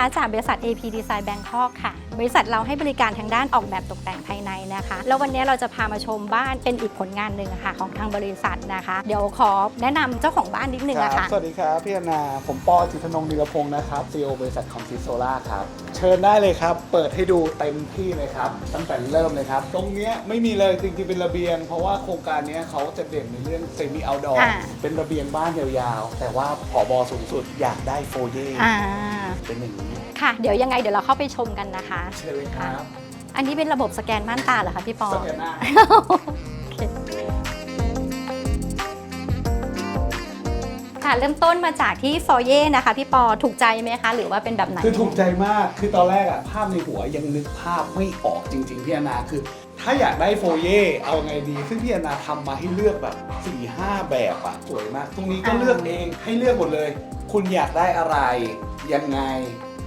คะแอนะคะจากบริษัท AP Design Bangkok ค่ะ บริษัทเราให้บริการทางด้านออกแบบตกแต่งภายในนะคะ แล้ววันนี้เราจะพามาชมบ้านเป็นอีกผลงานหนึ่งค่ะ ของทางบริษัทนะคะ เดี๋ยวขอแนะนำเจ้าของบ้านนิดนึงอะค่ะ สวัสดีครับพี่อนา ผมปอจิตรนงนิรพงศ์นะครับ CEO บริษัทคอมพิวโซล่าครับ เชิญได้เลยครับ เปิดให้ดูเต็มที่เลยครับ ตั้งแต่เริ่มเลยครับ ตรงเนี้ยไม่มีเลยจริงๆเป็นระเบียง เพราะว่าโครงการเนี้ยเขาจะเด่นในเรื่องเซมิเอาดอร์อ่า เป็นระเบียงบ้านยาวๆ แต่ว่าผอบอสูงสุดอยากได้โฟเย่อ่าเป็นอย่างนี้ค่ะ เดี๋ยวยังไงเดี๋ยวเราเข้าไปชมกันนะคะ เชิญเลยครับอันนี้เป็นระบบสแกนม่านตาเหรอคะพี่ปอ สแกนหน้า ค่ะ เริ่มต้นมาจากที่ฟอเย่นะคะพี่ปอถูกใจไหมคะ หรือว่าเป็นแบบไหน คือถูกใจมากคือตอนแรกอะภาพในหัวยังนึกภาพไม่ออกจริง ๆ พี่อนาคือ ถ้าอยากได้โฟเย่เอาไงดี ซึ่งพี่อนาทำมาให้เลือกแบบ4 5แบบอะสวยมาก ตรงนี้ก็อ่าเลือกเองให้เลือกหมดเลย คุณอยากได้อะไรยังไง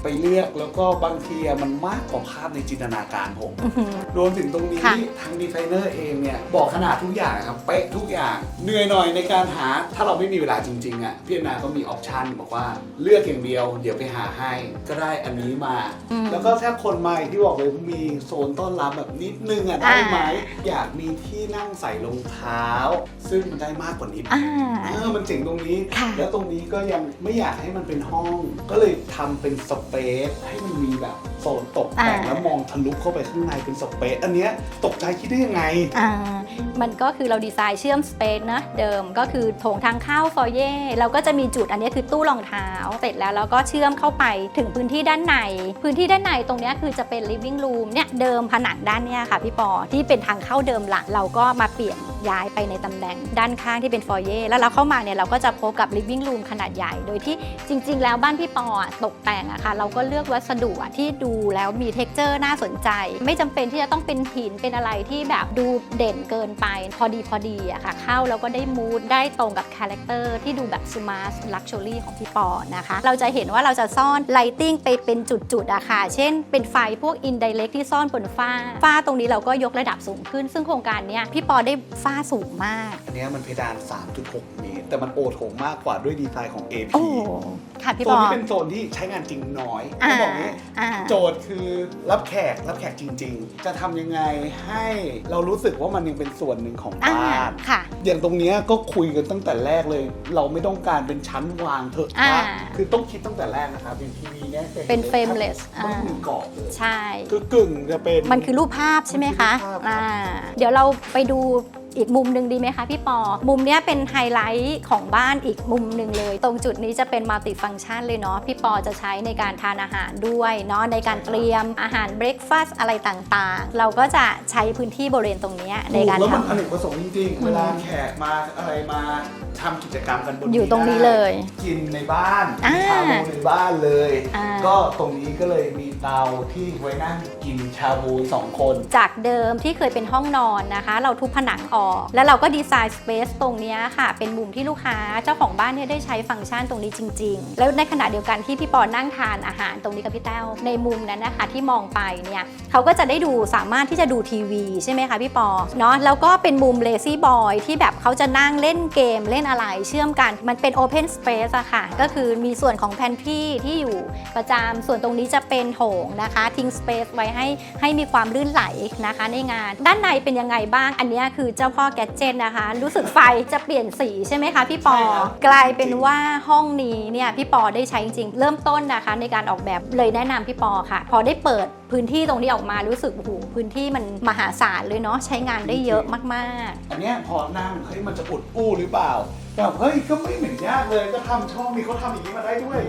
ไปเลือกแล้วก็บางทีอะมันมากกว่าภาพในจินตนาการผมอื้อหือรวมถึงตรงนี้ค่ะ ทางดีไซเนอร์เองเนี่ยบอกขนาดทุกอย่างครับเป๊ะทุกอย่างเหนื่อยหน่อยในการหาถ้าเราไม่มีเวลาจริงๆอะพี่อนาก็มีออปชันบอกว่าเลือกอย่างเดียว เดี๋ยวไปหาให้ก็ได้อันนี้มา อืม แล้วก็ถ้าคนมาอย่างที่บอกเลยมีโซนต้อนรับแบบนิดนึงอะได้ไหม อ่า อยากมีที่นั่งใส่รองเท้า ซึ่งมันได้มากกว่านี้อ่า เออมันเจ๋งตรงนี้ ค่ะ แล้วตรงนี้ก็ยังไม่อยากให้มันเป็นห้อง ก็เลยทำเป็นสเปซให้มันมีแบบโซนตกแต่งอ่าแล้วมองทะลุเข้าไปข้างในเป็นสเปซอันเนี้ยตกใจคิดได้ยังไงอ่ามันก็คือเราดีไซน์เชื่อมสเปซนะเดิมก็คือโถงทางเข้าฟอเย่เราก็จะมีจุดอันนี้คือตู้รองเท้าเสร็จแล้วเราก็เชื่อมเข้าไปถึงพื้นที่ด้านใน พื้นที่ด้านในตรงเนี้ยคือจะเป็น living room เนี่ยเดิมผนังด้านเนี้ยค่ะพี่ปอที่เป็นทางเข้าเดิมหลักเราก็มาเปลี่ยน ย้ายไปในตำแหน่งด้านข้างที่เป็นฟอยเย่แล้วเราเข้ามาเนี่ยเราก็จะพบกับ living room ขนาดใหญ่ โดยที่จริง ๆ แล้วบ้านพี่ปอตกแต่งอะค่ะเราก็เลือกวัสดุที่ดูแล้วมีเท็กเจอร์น่าสนใจ ไม่จำเป็นที่จะต้องเป็นหินเป็นอะไรที่แบบดูเด่นเกินไป พอดีพอดีอะค่ะเข้าแล้วก็ได้มูดได้ตรงกับคาแรคเตอร์ที่ดูแบบสมาร์ทลักชัวรี่ของพี่ปอนะคะ เราจะเห็นว่าเราจะซ่อนไลติ n งไปเป็นจุดๆอะค่ะ เช่นเป็นไฟพวกอิน i ดเ c t ที่ซ่อนบนฝ้า ฝ้าตรงนี้เราก็ยกระดับสูงขึ้น ซึ่งโครงการนี้พี่ปอได้ฝ้าสูงมาก อันเนี้ยมันเพดาน 3.6 เมตร แต่มันโอโถงมากกว่าด้วยดีไซน์ของ AP โอ้ค่ะพี่โซปนอนี้เป็นโซนที่ใช้งานจริงน้อยอ่าต้องบอกงี้อ่า โจทย์คือรับแขกรับแขกจริง ๆ จะทำยังไงให้เรารู้สึกว่ามันยังเป็นส่วนหนึ่งของอ่าบ้าน ค่ะ อย่างตรงเนี้ยก็คุยกันตั้งแต่แรกเลย เราไม่ต้องการเป็นชั้นวางเถอะอ่าคือต้องคิดตั้งแต่แรกนะครับเป็นทีวีเนี่ยเป็น frameless ต้องอ่ามีกรอบเลยใช่ คือกึ่งจะเป็น มันคือรูปภาพใช่ไหมคะมันคือรูปภาพครับ อ่าเดี๋ยวเราไปดู อีกมุมหนึ่งดีไหมคะพี่ปอ มุมเนี้ยเป็นไฮไลท์ของบ้านอีกมุมหนึ่งเลย ตรงจุดนี้จะเป็นมัลติฟัง c t ชันเลยเนาะพี่ปอจะใช้ในการทานอาหารด้วยเนาะในการเตรียมอาหารเบรคฟาสต์อะไรต่างๆ เราก็จะใช้พื้นที่บริเวณตรงเนี้ยในการแล้วมันทำอเนกประสงค์จริงๆ เวลาแขกมาอะไรมาทำกิจกรรมกันบนอยู่ตรงนี้เลย กินในบ้านอ่าชาบูในบ้านเลย อ่า ก็ตรงนี้ก็เลยมีเตาที่ไว้นั่งกินชาบูสองคน จากเดิมที่เคยเป็นห้องนอนนะคะ เราทุบผนังออก แล้วเราก็ดีไซน์สเปซตรงนี้ค่ะ เป็นมุมที่ลูกค้าเจ้าของบ้านเนี่ยได้ใช้ฟังก์ชันตรงนี้จริง ๆ แล้วในขณะเดียวกันที่พี่ปอนั่งทานอาหารตรงนี้กับพี่แต้วในมุมนั้นนะคะที่มองไปเนี่ยเขาก็จะได้ดูสามารถที่จะดูทีวีใช่ไหมคะพี่ปอเนาะแล้วก็เป็นมุมเลซี่บอยที่แบบเขาจะนั่งเล่นเกมเล่นอะไรเชื่อมกัน มันเป็น Open Space อะค่ะ ก็คือมีส่วนของแพนทรีที่อยู่ประจำส่วนตรงนี้จะเป็นโถงนะคะ ทิ้งสเปซไว้ให้ให้มีความลื่นไหลนะคะในงาน ด้านในเป็นยังไงบ้างอันนี้คือเจ้าพ่อแกดเจิตนะคะ รู้สึกไฟจะเปลี่ยนสีใช่ไหมคะ พี่ปอใช่ครับกลายเป็นว่าห้องนี้เนี่ยพี่ปอได้ใช้จริงๆ เริ่มต้นนะคะ ในการออกแบบเลยแนะนำพี่ปอค่ะ พอได้เปิดพื้นที่ตรงนี้ออกมารู้สึกโอ้โหพื้นที่มันมหาศาลเลยเนาะใช้งานได้เยอะมากๆ อันเนี้ยพอนั่งเฮ้ยมันจะอุดอู้หรือเปล่าแบบเฮ้ยก็ไม่เหมือนยากเลยก็ทำช่องนี้เขาทำอย่างนี้มาได้ด้วย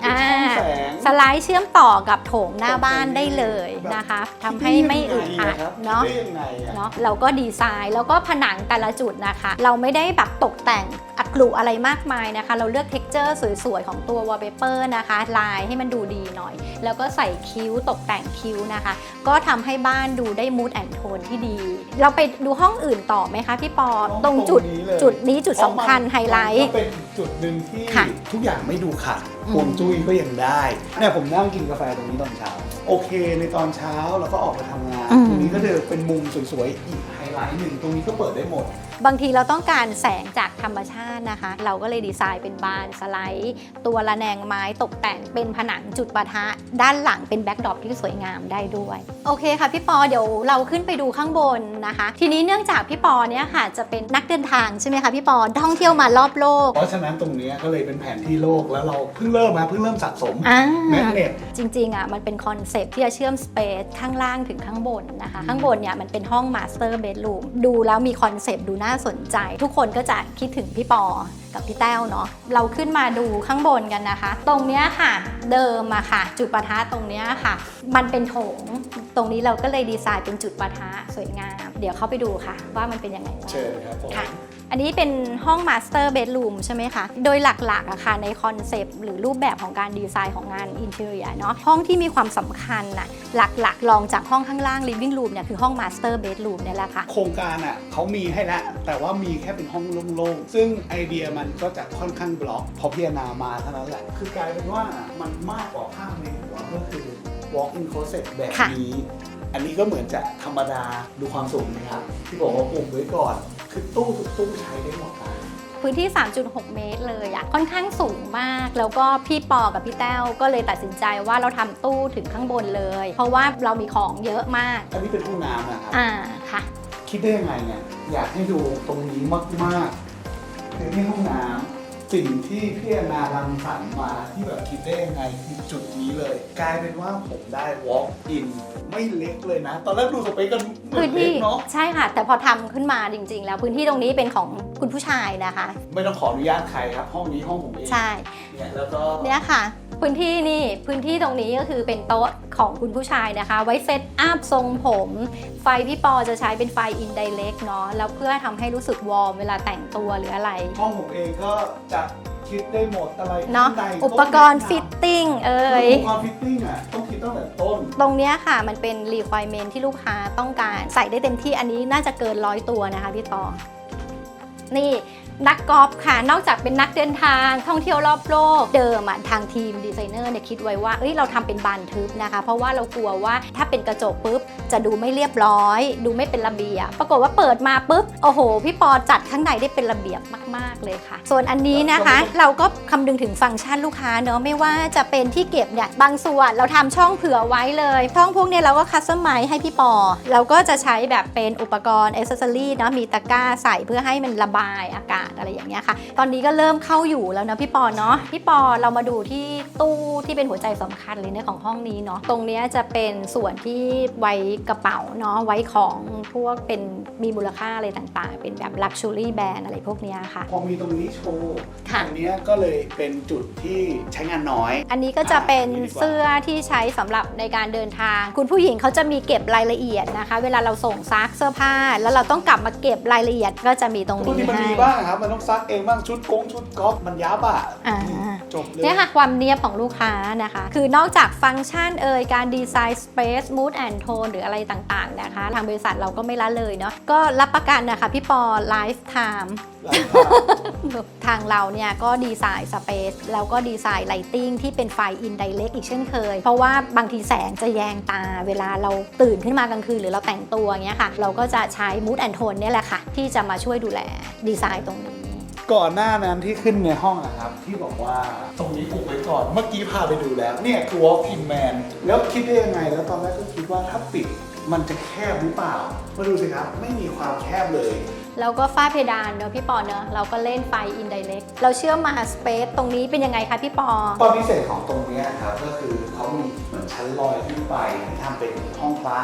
เป็นช่องแสง สไลด์เชื่อมต่อกับโถงหน้าบ้านได้เลยนะคะทำให้ไม่อึดอัดเนาะได้ยังไงอะเนาะเราก็ดีไซน์แล้วก็ผนังแต่ละจุดนะคะ เราไม่ได้แบบตกแต่งอั กลุอะไรมากมายนะคะ เราเลือกเท็กเจอร์สวยๆ ของตัววอลเปเปอร์นะคะ ลายให้มันดูดีหน่อย แล้วก็ใส่คิ้วตกแต่งคิ้วนะคะ ก็ทำให้บ้านดูได้มูดแอนโทนที่ดี เราไปดูห้องอื่นต่อไหมคะพี่ปอตรงจุดนี้เลยจุดนี้จุดสำคัญไฮไลมันท์ก็เป็นจุดหนึ่งที่ค่ะทุกอย่างไม่ดูขาดอืมฮวงจุ้ยก็ยังได้เนี่ยผมนั่งกินกาแฟตรงนี้ตอนเช้า โอเค ในตอนเช้าแล้วก็ออกไปทำงาน ตรงนี้ก็เดินเป็นมุมสวยๆอีกไฮไลท์หนึ่งตรงนี้ก็เปิดได้หมด บางทีเราต้องการแสงจากธรรมชาตินะคะ เราก็เลยดีไซน์เป็นบานสไลด์ ตัวระแนงไม้ตกแต่งเป็นผนังจุดปะทะ ด้านหลังเป็นแบ็กดรอปที่สวยงามได้ด้วย โอเคค่ะพี่ปอเดี๋ยวเราขึ้นไปดูข้างบนนะคะ ทีนี้เนื่องจากพี่ปอเนี่ยค่ะจะเป็นนักเดินทางใช่ไหมคะพี่ปอท่องเที่ยวมารอบโลก เพราะฉะนั้นตรงเนี้ยก็เลยเป็นแผนที่โลกแล้วเราเพิ่งเริ่มมาเพิ่งเริ่มสะสมอ่าแมกเนตจริงๆอะมันเป็นคอนเซปต์ที่จะเชื่อมสเปซข้างล่างถึงข้างบนนะคะ ข้างบนเนี่ยมันเป็นห้องมาสเตอร์เบดรูมดูแล้วมีคอนเซปต์ดูน่าสนใจ ทุกคนก็จะคิดถึงพี่ปอกับพี่แต้วเนาะเราขึ้นมาดูข้างบนกันนะคะ ตรงเนี้ยค่ะเดิมอะค่ะ จุดปะทะตรงเนี้ยค่ะ มันเป็นโถง ตรงนี้เราก็เลยดีไซน์เป็นจุดปะทะสวยงาม เดี๋ยวเข้าไปดูค่ะ ว่ามันเป็นยังไงบ้างเชิญครับผมค่ะ อันนี้เป็นห้องมาสเตอร์เบด o ูมใช่ไหมคะ โดยหลักๆอะค่ะในคอนเซปต์หรือรูปแบบของการดีไซน์ของงานอินเทอร์เนียเนาะห้องที่มีความสำคัญน่ะหลักๆลองจากห้องข้างล่าง living room เนี่ยคือห้องมาสเตอร์เบด o ูมเนี่ยแหละค่ะ โครงการอะเขามีให้แล้วแต่ว่ามีแค่เป็นห้องโล่งๆ ซึ่งไอเดียมันก็จะค่อนข้างบล็อกพอพิจารณามาเท่านั้นแหละ คือกลายเป็นว่ามันมากกว่าภาพในหัวก็คือ walk in closet แบบค่ะ นี้ อันนี้ก็เหมือนจะธรรมดาดูความสูงนะครับ ที่บอกว่าปุ่มไว้ก่อน คือตู้ทุกตู้ใช้ได้หมดนะ พื้นที่ 3.6 เมตรเลยอะค่อนข้างสูงมาก แล้วก็พี่ปอกับพี่แต้วก็เลยตัดสินใจว่าเราทำตู้ถึงข้างบนเลย เพราะว่าเรามีของเยอะมาก อันนี้เป็นห้องน้ำนะครับ อ่าค่ะ คิดได้ยังไงเนี่ย อยากให้ดูตรงนี้มากๆ คือที่ห้องน้ำสิ่งที่พี่แอนนารังสรรค์มาที่แบบคิดได้ยังไงคือจุดนี้เลย กลายเป็นว่าผมได้ walk in ไม่เล็กเลยนะ ตอนแรกดูสเปคกันเหมืพื้อนนเล็ที่กเนาะใช่ค่ะ แต่พอทำขึ้นมาจริง ๆ แล้วพื้นที่ตรงนี้เป็นของคุณผู้ชายนะคะ ไม่ต้องขออนุญาตใครครับ ห้องนี้ห้องผมเองใช่เนี่ยแล้วก็เนี่ยค่ะ พื้นที่นี่พื้นที่ตรงนี้ก็คือเป็นโต๊ะของคุณผู้ชายนะคะ ไว้เซตอัพทรงผม ไฟพี่ปอจะใช้เป็นไฟอินไดเ c กเนาะแล้วเพื่อทำให้รู้สึกวอร์มเวลาแต่งตัวหรืออะไร ห้องผมเองก็จะคิดได้หมดอะไรเนาะข้งในอุปกรณ์ฟิตติ้งเอ่ย อุปกรณ์ฟิตติ้งอะต้องคิดตั้งแต่ต้น ตรงเนี้ยค่ะมันเป็น requirement ที่ลูกค้าต้องการใส่ได้เต็มที่อันนี้น่าจะเกินร้อยตัวนะคะพี่ต่อ นี่ นักกอล์ฟค่ะ นอกจากเป็นนักเดินทางท่องเที่ยวรอบโลก เดิมอะทางทีมดีไซเนอร์เนี่ยคิดไว้ว่าเอ้ยเราทำเป็นบานทึบนะคะ เพราะว่าเรากลัวว่าถ้าเป็นกระจกปุ๊บ จะดูไม่เรียบร้อย ดูไม่เป็นระเบียบ ปรากฏว่าเปิดมาปุ๊บ โอ้โห พี่ปอจัดข้างในได้เป็นระเบียบมาก ๆ เลยค่ะ ส่วนอันนี้นะคะ เราก็คำนึงถึงฟังก์ชันลูกค้าเนอะไม่ว่าจะเป็นที่เก็บเนี่ยบางส่วนเราทำช่องเผื่อไว้เลยช่องพวกเนี้เราก็คัสตอมไมซ์ให้พี่ปอ เราก็จะใช้แบบเป็นอุปกรณ์อ c เซสซอรี่เนาะมีตะกร้าใส่เพื่อให้มันระบายอากาศอะไรอย่างเงี้ยค่ะ ตอนนี้ก็เริ่มเข้าอยู่แล้วนะพี่ปอเนาะพี่ปอเรามาดูที่ตู้ที่เป็นหัวใจสำคัญเลยเนี่ยของห้องนี้เนาะตรงเนี้ยจะเป็นส่วนที่ไว้กระเป๋าเนาะไว้ของพวกเป็นมีมูลค่าอะไรต่างๆ เป็นแบบ Luxury Band อะไรพวกเนี้ยค่ะ พอมีตรงนี้โชว์ค่ะตรงเนี้ยก็เลยเป็นจุดที่ใช้งานน้อย อันนี้ก็จะเป็นอ่าอย่างนี้ดีกว่าเสื้อที่ใช้สำหรับในการเดินทาง คุณผู้หญิงเขาจะมีเก็บรายละเอียดนะคะ เวลาเราส่งซักเสื้อผ้า แล้วเราต้องกลับมาเก็บรายละเอียดก็จะมีตรงบางนี้ทีมันให้มีบ้างครับมันต้องซักเองบ้างชุดกงชุดกอล์ฟมันยับอะอ่า จบเลยเนี่ยค่ะความเนียบของลูกค้านะคะ คือนอกจากฟังก์ชันเอ่ยการดีไซน์สเปซ mood and tone หรืออะไรต่างๆนะคะ ทางบริษัทเราก็ไม่ละเลยเนาะก็รับประกันนะคะพี่ปอ lifetime หลายภาพ ทางเราเนี่ยก็ดีไซน์สเปซแล้วก็ดีไซน์ไลติงที่เป็นไฟอินไดเ c กอีกเช่นเคย เพราะว่าบางทีแสงจะแยงตาเวลาเราตื่นขึ้นมากลางคืน หรือเราแต่งตัวเงี้ยค่ะ เราก็จะใช้ mood and tone เนี่ยแหละค่ะ ที่จะมาช่วยดูแลดีไซน์ตรงนี้ ก่อนหน้านั้นที่ขึ้นในห้องนะครับที่บอกว่าตรงนี้ปลูกไว้ก่อน เมื่อกี้พาไปดูแล้วเนี่ยคือ walk in man แล้วคิดได้ยังไง แล้วตอนแรกก็คิดว่าถ้าปิดมันจะแคบหรือเปล่ามาดูสิครับ ไม่มีความแคบเลย แล้วก็ฝ้าเพดานเนอะพี่ปอเนอะเราก็เล่นไฟอินไดเ c กเราเชื่อมมาสเปซตรงนี้เป็นยังไงคะพี่ปอ ตอนพิเศษของตรงเนี้ยครับก็คือเขามีเหมือน ชั้นลอยขึ้นไปที่ทำเป็นห้องพระ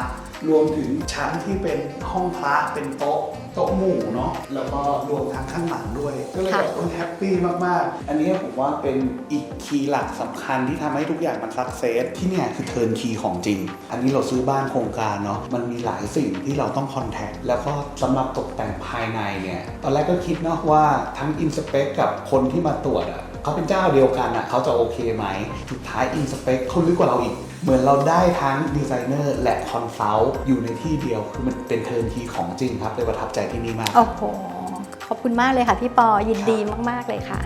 รวมถึงชั้นที่เป็นห้องพระเป็นโต๊ะโต๊ะหมู่เนาะแล้วก็รวมทั้งข้างหลังด้วย ก็เลยแบบคนแฮปปี้มาก ๆ อันนี้ผมว่าเป็นอีกคีย์หลักสำคัญที่ทำให้ทุกอย่างมันซักเซสที่เนี่ยคือเทิร์นคีย์ของจริง อันนี้เราซื้อบ้านโครงการเนาะมันมีหลายสิ่งที่เราต้องคอนแทคแล้วก็สำหรับตกแต่งภายในเนี่ยตอนแรกก็คิดเนาะว่าทั้งอินสเปคกับคนที่มาตรวจอะเขาเป็นเจ้าเดียวกันอะเขาจะโอเคไหมสุดท้ายอินสเปคเขาลึกกว่าเราอีก เหมือนเราได้ทั้งดีไซเนอร์และคอนซัลท์อยู่ในที่เดียว คือมันเป็นเทิร์นทีของจริงครับเลยประทับใจที่นี่มาก โอ้โห ขอบคุณมากเลยค่ะพี่ปอยินดีมาก ๆ เลยค่ะ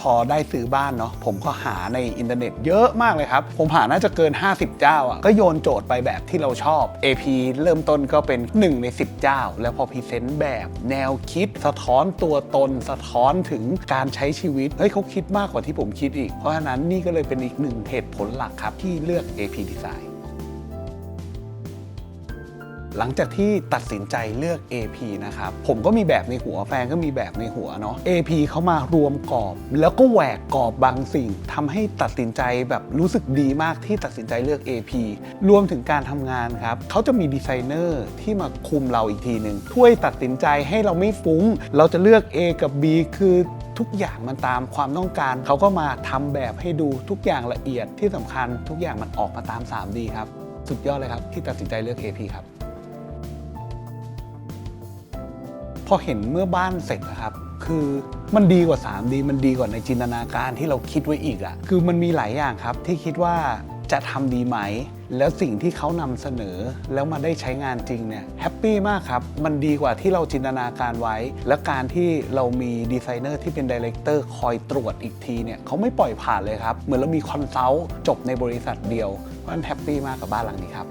พอได้ซื้อบ้านเนาะผมก็หาในอินเทอร์เน็ตเยอะมากเลยครับ ผมหาน่าจะเกิน 50 เจ้าอะก็โยนโจทย์ไปแบบที่เราชอบ AP เริ่มต้นก็เป็น 1 ใน 10 เจ้า แล้วพอพรีเซนต์แบบแนวคิด สะท้อนตัวตน สะท้อนถึงการใช้ชีวิตเฮ้ยเขาคิดมากกว่าที่ผมคิดอีก เพราะฉะนั้นนี่ก็เลยเป็นอีกหนึ่งเหตุผลหลักครับที่เลือก AP Design หลังจากที่ตัดสินใจเลือก AP นะครับ ผมก็มีแบบในหัวแฟนก็มีแบบในหัวเนาะ AP เขามารวมกรอบ แล้วก็แหวกกรอบบางสิ่งทำให้ตัดสินใจแบบรู้สึกดีมากที่ตัดสินใจเลือก AP รวมถึงการทำงานครับเขาจะมีดีไซเนอร์ที่มาคุมเราอีกทีหนึ่งช่วยตัดสินใจให้เราไม่ฟุ้ง เราจะเลือก A กับ B คือทุกอย่างมันตามความต้องการ เขาก็มาทำแบบให้ดูทุกอย่างละเอียดที่สำคัญ ทุกอย่างมันออกมาตาม 3D ครับ สุดยอดเลยครับ ที่ตัดสินใจเลือก AP ครับ พอเห็นเมื่อบ้านเสร็จนะครับ คือมันดีกว่า 3D มันดีกว่าในจินตนาการที่เราคิดไว้อีกอะคือมันมีหลายอย่างครับที่คิดว่าจะทำดีไหม แล้วสิ่งที่เขานำเสนอ แล้วมาได้ใช้งานจริงเนี่ยแฮปปี้มากครับ มันดีกว่าที่เราจินตนาการไว้ และการที่เรามีดีไซเนอร์ที่เป็นดีเลกเตอร์คอยตรวจอีกทีเนี่ยเขาไม่ปล่อยผ่านเลยครับ เหมือนเรามีคอนซัลท์จบในบริษัทเดียวเพราะฉะนั้นแฮปปี้มากกับบ้านหลังนี้ครับ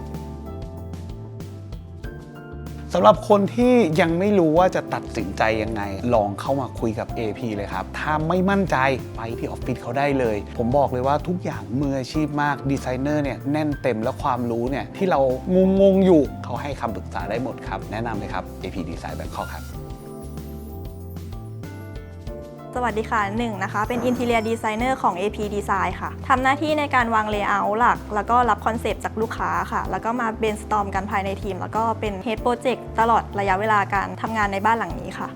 สำหรับคนที่ยังไม่รู้ว่าจะตัดสินใจยังไง ลองเข้ามาคุยกับ AP เลยครับ ถ้าไม่มั่นใจไปที่ออฟฟิศเขาได้เลย ผมบอกเลยว่าทุกอย่างมืออาชีพมากดีไซเนอร์เนี่ยแน่นเต็มแล้วความรู้เนี่ยที่เรางงงอยู่เขาให้คำปรึกษาได้หมดครับ แนะนำเลยครับ AP Design Bangkok ครับ สวัสดีค่ะหนึ่งนะคะ เป็น Interior Designer ของ AP Design ค่ะทำหน้าที่ในการวาง Layout หลัก แล้วก็รับคอนเซปต์จากลูกค้าค่ะ แล้วก็มา brainstorm กันภายในทีม แล้วก็เป็น Head Project ตลอดระยะเวลาการทำงานในบ้านหลังนี้ค่ะ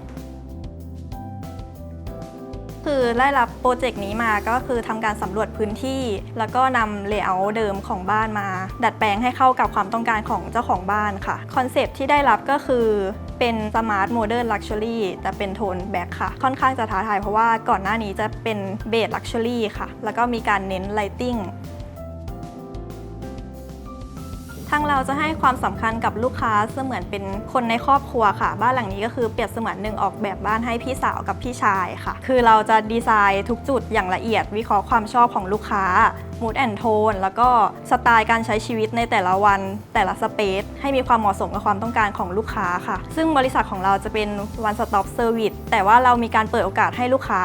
คือได้รับโปรเจกต์นี้มาก็คือทำการสำรวจพื้นที่ แล้วก็นำเลเยอร์เดิมของบ้านมา ดัดแปลงให้เข้ากับความต้องการของเจ้าของบ้านค่ะคอนเซปต์ที่ได้รับก็คือ เป็นสมาร์ทโมเดิร์นลักชัวรี่แต่เป็นโทนแบ็คค่ะ ค่อนข้างจะท้าทายเพราะว่าก่อนหน้านี้จะเป็นเบสลักชัวรี่ค่ะ แล้วก็มีการเน้นไลติ้งทางเราจะให้ความสำคัญกับลูกค้าเสมือนเป็นคนในครอบครัวค่ะ บ้านหลังนี้ก็คือเปรียบเสมือนหนึ่งออกแบบบ้านให้พี่สาวกับพี่ชายค่ะ คือเราจะดีไซน์ทุกจุดอย่างละเอียดวิเคราะห์ความชอบของลูกค้า มูดแอนโทนแล้วก็สไตล์การใช้ชีวิตในแต่ละวัน แต่ละสเปซให้มีความเหมาะสมกับความต้องการของลูกค้าค่ะ ซึ่งบริษัทของเราจะเป็น one stop service แต่ว่าเรามีการเปิดโอกาสให้ลูกค้า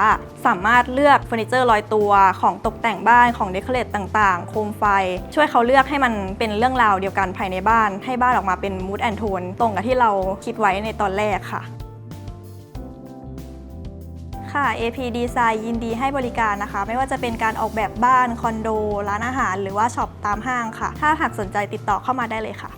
สามารถเลือกเฟอร์นิเจอร์ลอยตัวของตกแต่งบ้านของเดคอเรทต่างๆ โคมไฟ ช่วยเขาเลือกให้มันเป็นเรื่องราวเดียวกันภายในบ้าน ให้บ้านออกมาเป็นมูดแอนโทนตรงกับที่เราคิดไว้ในตอนแรกค่ะ ค่ะ AP Design ยินดีให้บริการนะคะ ไม่ว่าจะเป็นการออกแบบบ้าน คอนโด ร้านอาหาร หรือว่าช็อปตามห้างค่ะ ถ้าหากสนใจติดต่อเข้ามาได้เลยค่ะ